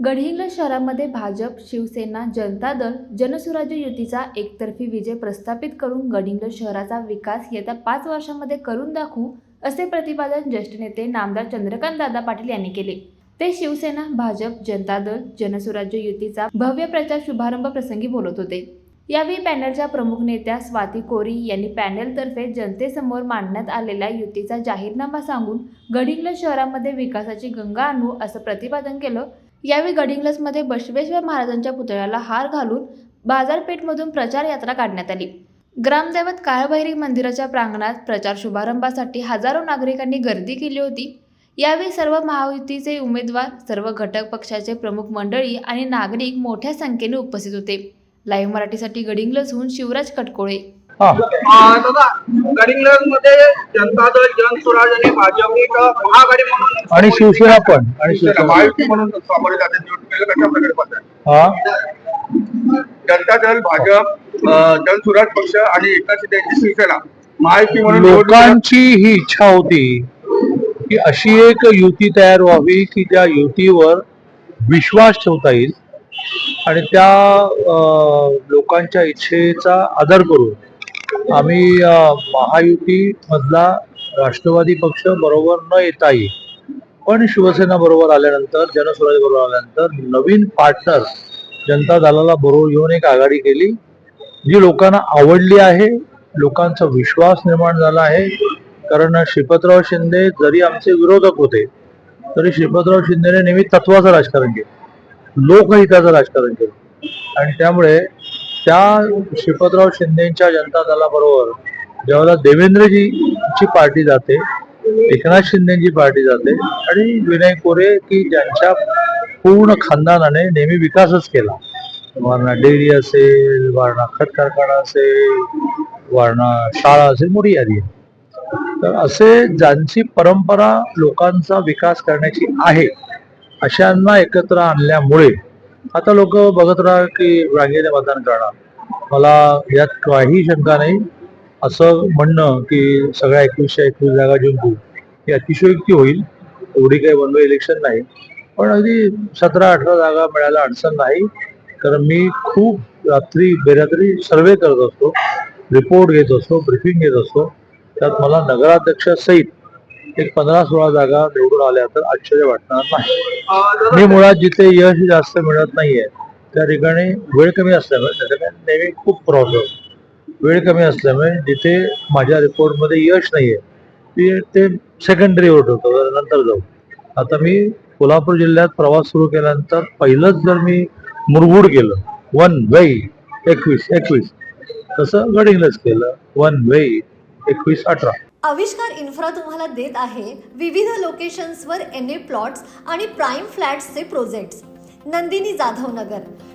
गडहिंग्लज शहरामध्ये भाजप शिवसेना जनता दल जनसुराज्य युतीचा एकतर्फी विजय प्रस्थापित करून गडहिंग्लज शहराचा विकास येत्या पाच वर्षांमध्ये करून दाखवू असे प्रतिपादन ज्येष्ठ नेते नामदार चंद्रकांत दादा पाटील यांनी केले. ते शिवसेना भाजप जनता दल जनसुराज्य युतीचा भव्य प्रचार शुभारंभ प्रसंगी बोलत होते. यावेळी पॅनलच्या प्रमुख नेत्या स्वाती कोरी यांनी पॅनलतर्फे जनतेसमोर मांडण्यात आलेल्या युतीचा जाहीरनामा सांगून गडिंग्लज शहरामध्ये विकासाची गंगा आणू असं प्रतिपादन केलं यावेळी गडिंग्लजमध्ये बसवेश्वर महाराजांच्या पुतळ्याला हार घालून बाजारपेठमधून प्रचार यात्रा काढण्यात आली. ग्रामदैवत काळभैरी मंदिराच्या प्रांगणात प्रचार शुभारंभासाठी हजारो नागरिकांनी गर्दी केली होती. यावेळी सर्व महायुतीचे उमेदवार सर्व घटक पक्षाचे प्रमुख मंडळी आणि नागरिक मोठ्या संख्येने उपस्थित होते. लाईव्ह मराठीसाठी गडिंग्लजहून शिवराज कटकोळे. दादा मध्ये जनता दल जनस्वराज आणि भाजप एक महाआघाडी म्हणून आणि शिवसेना पण. आणि शिवसेना. महायुती म्हणून सामोरे जाते निवडणुकीला कशा प्रकारे पाहताय हा. जनता दल भाजप अं, जनसुराज पक्ष आणि एकनाथ शिंदे यांची शिवसेना महायुती म्हणून लोकांची ही इच्छा होती की अशी एक युती तयार व्हावी की ज्या युतीवर विश्वास ठेवता येईल आणि त्या लोकांच्या इच्छेचा आदर करून आम्ही महायुतीमधला महायुती मधला राष्ट्रवादी पक्ष बरोबर न येता येईल पण शिवसेना बरोबर आल्यानंतर जनस्वराज बरोबर आल्यानंतर नवीन पार्टनर जनता दलाला बरोबर घेऊन एक आघाडी केली जी लोकांना आवडली आहे लोकांचा विश्वास निर्माण झाला आहे. कारण श्रीपतराव शिंदे जरी आमचे विरोधक होते तरी श्रीपतराव शिंदेने नेहमी तत्वाचं राजकारण केलं लोकहिताचं राजकारण केलं. आणि त्यामुळे त्या श्रीपतराव शिंदेच्या जनता दलाबरोबर जेव्हा देवेंद्रजीची पार्टी जाते एकनाथ शिंदेची पार्टी जाते आणि विनय कोरे की ज्यांच्या पूर्ण खानदानाने नेहमी विकासच केला. वारणा डेअरी असेल वारणा खत कारखाना असेल वारणा शाळा असेल मोठी यादी तर असे ज्यांची परंपरा लोकांचा विकास करण्याची आहे अशांना एकत्र आणल्यामुळे आता लोक बघत राहा की रांगेने मतदान करणार. मला यात काही शंका नाही. असं म्हणणं की सगळ्या एकवीसशे एकवीस जागा जिंकू ही अतिशयोक्ती होईल. एवढी काही वन इलेक्शन नाही. पण अगदी सतरा अठरा जागा मिळायला अडचण नाही. कारण मी खूप रात्री बेरात्री सर्वे करत असतो. रिपोर्ट घेत असतो ब्रिफिंग घेत असतो. त्यात मला नगराध्यक्ष सहित एक पंधरा सोळा जागा निवडून आल्या तर आश्चर्य वाटणार नाही. मी मुळात जिथे यश जास्त मिळत नाहीये त्या ठिकाणी वेळ कमी असल्यामुळे त्या ठिकाणी नेहमी खूप प्रॉब्लेम वेळ कमी असल्यामुळे जिथे माझ्या रिपोर्टमध्ये यश नाहीये ते ते सेकंडरी होत होतं नंतर जाऊ. आता मी कोल्हापूर जिल्ह्यात प्रवास सुरू केल्यानंतर पहिलंच जर मी मुरगुड केलं वन वे एकवीस एकवीस तसं गडिंगलच केलं वन वे एकवीस अठरा. आविष्कार इन्फ्रा तुम्हाला देत आहे विविध लोकेशन्सवर एन ए प्लॉट्स आणि प्राईम फ्लॅट्सचे प्रोजेक्ट्स नंदिनी जाधव नगर